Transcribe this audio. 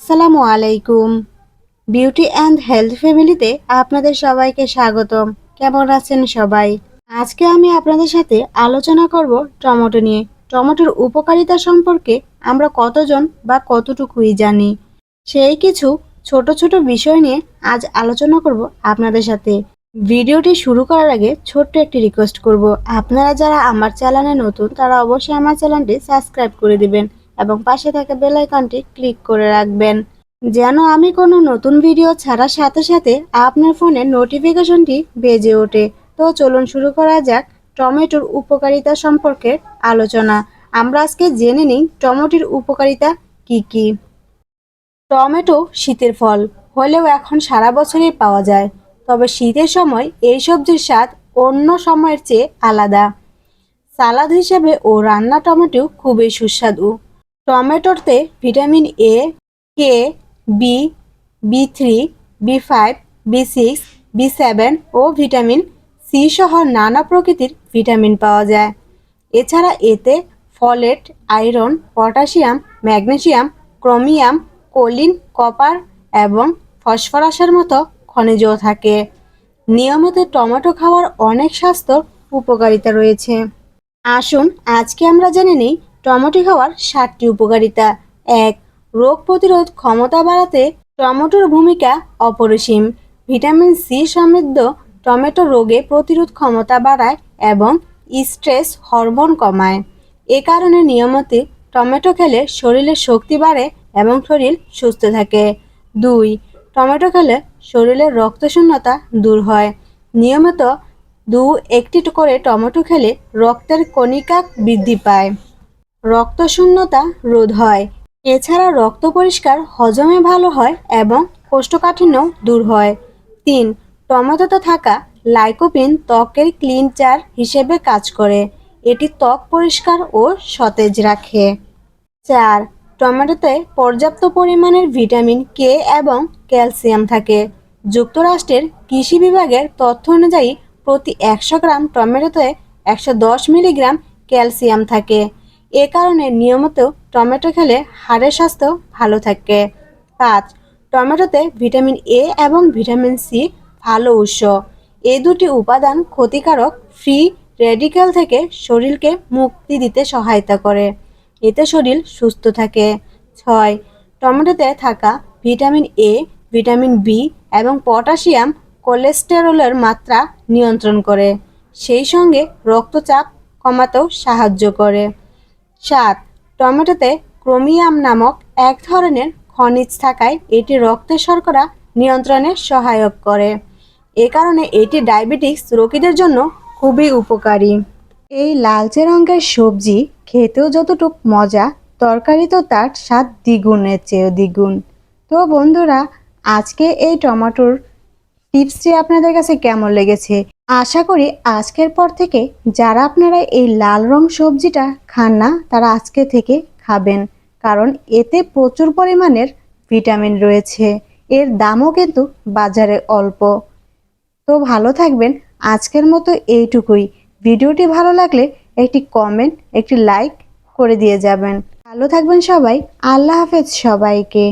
আসসালামু আলাইকুম। Beauty and health ফ্যামিলিতে আপনাদের সবাইকে স্বাগতম। কেমন আছেন সবাই? আজকে আমি আপনাদের সাথে আলোচনা করব টমেটো নিয়ে। টমেটোর উপকারিতা সম্পর্কে আমরা কতজন বা কতটুকুই জানি। সেই কিছু ছোট ছোট বিষয় নিয়ে আজ আলোচনা করব আপনাদের সাথে। ভিডিওটি শুরু করার আগে ছোট্ট একটি রিকোয়েস্ট করব। আপনারা যারা আমার চ্যানেলে নতুন, তারা অবশ্যই আমার চ্যানেলটি সাবস্ক্রাইব করে দিবেন। এবং পাশে থাকা বেল আইকনটি ক্লিক করে রাখবেন। যেন আমি কোনো নতুন ভিডিও ছাড়ার সাথে সাথে আপনার ফোনে নোটিফিকেশনটি বেজে ওঠে। তো চলুন শুরু করা যাক টমেটোর উপকারিতা সম্পর্কে আলোচনা। আমরা আজকে জেনে নিই টমেটোর উপকারিতা কি কি। টমেটো শীতের ফল, হলেও এখন সারা বছরই পাওয়া যায়। তবে শীতের সময় এই সবজির স্বাদ অন্য সময়ের চেয়ে আলাদা। সালাদ হিসেবে ও রান্না টমেটো খুবই সুস্বাদু। টমেটোতে vitamin A K B B three B five B six B seven O vitamin C সহ নানা প্রকৃতির ভিটামিন পাওয়া যায়। এছাড়া এতে folate, iron, potassium magnesium chromium, choline, copper এবং ফসফরাসের মতো খনিজও থাকে। নিয়মিত টমেটো খাওয়ার অনেক স্বাস্থ্য উপকারিতা রয়েছে। আসুন, আজকে আমরা জেনে নিই টমেটো খাওয়ার সাতটি উপকারিতা। এক, রোগ প্রতিরোধ ক্ষমতা বাড়াতে টমেটোর ভূমিকা অপরিসীম। ভিটামিন সি সমৃদ্ধ টমেটো রোগে প্রতিরোধ ক্ষমতা বাড়ায় এবং স্ট্রেস হরমোন কমায়। এ কারণে নিয়মিত টমেটো খেলে শরীরের শক্তি বাড়ে এবং শরীর সুস্থ থাকে। দুই, টমেটো খেলে শরীরের রক্তশূন্যতা দূর হয়। নিয়মিত দু একটি করে টমেটো খেলে রক্তের কণিকা বৃদ্ধি পায়। রক্তশূন্যতা রোধ হয়। এছাড়া রক্ত পরিষ্কার হজমে ভালো হয় এবং কোষ্ঠকাঠিন্য দূর হয়। তিন, টমেটোতে থাকা লাইকোপিন ত্বকের ক্লিনচার হিসেবে কাজ করে। এটি ত্বক পরিষ্কার ও সতেজ রাখে। চার, টমেটোতে পর্যাপ্ত পরিমাণের ভিটামিন কে এবং ক্যালসিয়াম থাকে। যুক্তরাষ্ট্রের কৃষি বিভাগের তথ্য অনুযায়ী প্রতি একশো গ্রাম টমেটোতে একশো দশ মিলিগ্রাম ক্যালসিয়াম থাকে। এ কারণে নিয়মিত টমেটো খেলে হাড়ের স্বাস্থ্য ভালো থাকে। পাঁচ, টমেটোতে ভিটামিন এ এবং ভিটামিন সি ভালো উৎস। এই দুটি উপাদান ক্ষতিকারক ফ্রি রেডিক্যাল থেকে শরীরকে মুক্তি দিতে সহায়তা করে। এতে শরীর সুস্থ থাকে। ছয়, টমেটোতে থাকা ভিটামিন এ, ভিটামিন বি এবং পটাশিয়াম কোলেস্টেরলের মাত্রা নিয়ন্ত্রণ করে। সেই সঙ্গে রক্তচাপ কমাতেও সাহায্য করে। সাত টমেটোতে ক্রোমিয়াম নামক এক ধরনের খনিজ থাকায় এটি রক্তের শর্করা নিয়ন্ত্রণে সহায়ক করে। এ কারণে এটি ডায়াবেটিক্স রোগীদের জন্য খুবই উপকারী। এই লালচে রঙের সবজি খেতেও যতটুক মজা, তরকারি তো তার স্বাদ দ্বিগুণের চেয়েও দ্বিগুণ। তো বন্ধুরা, আজকে এই টমেটোর টিপসটি আপনাদের কাছে কেমন লেগেছে? আশা করি আজকের পর থেকে যারা আপনারা এই লাল রং সবজিটা খান না, তারা আজকে থেকে খাবেন। কারণ এতে প্রচুর পরিমাণের ভিটামিন রয়েছে। এর দামও কিন্তু বাজারে অল্প। তো ভালো থাকবেন। আজকের মতো এইটুকুই। ভিডিওটি ভালো লাগলে একটি কমেন্ট, একটি লাইক করে দিয়ে যাবেন। ভালো থাকবেন সবাই। আল্লাহ হাফেজ সবাইকে।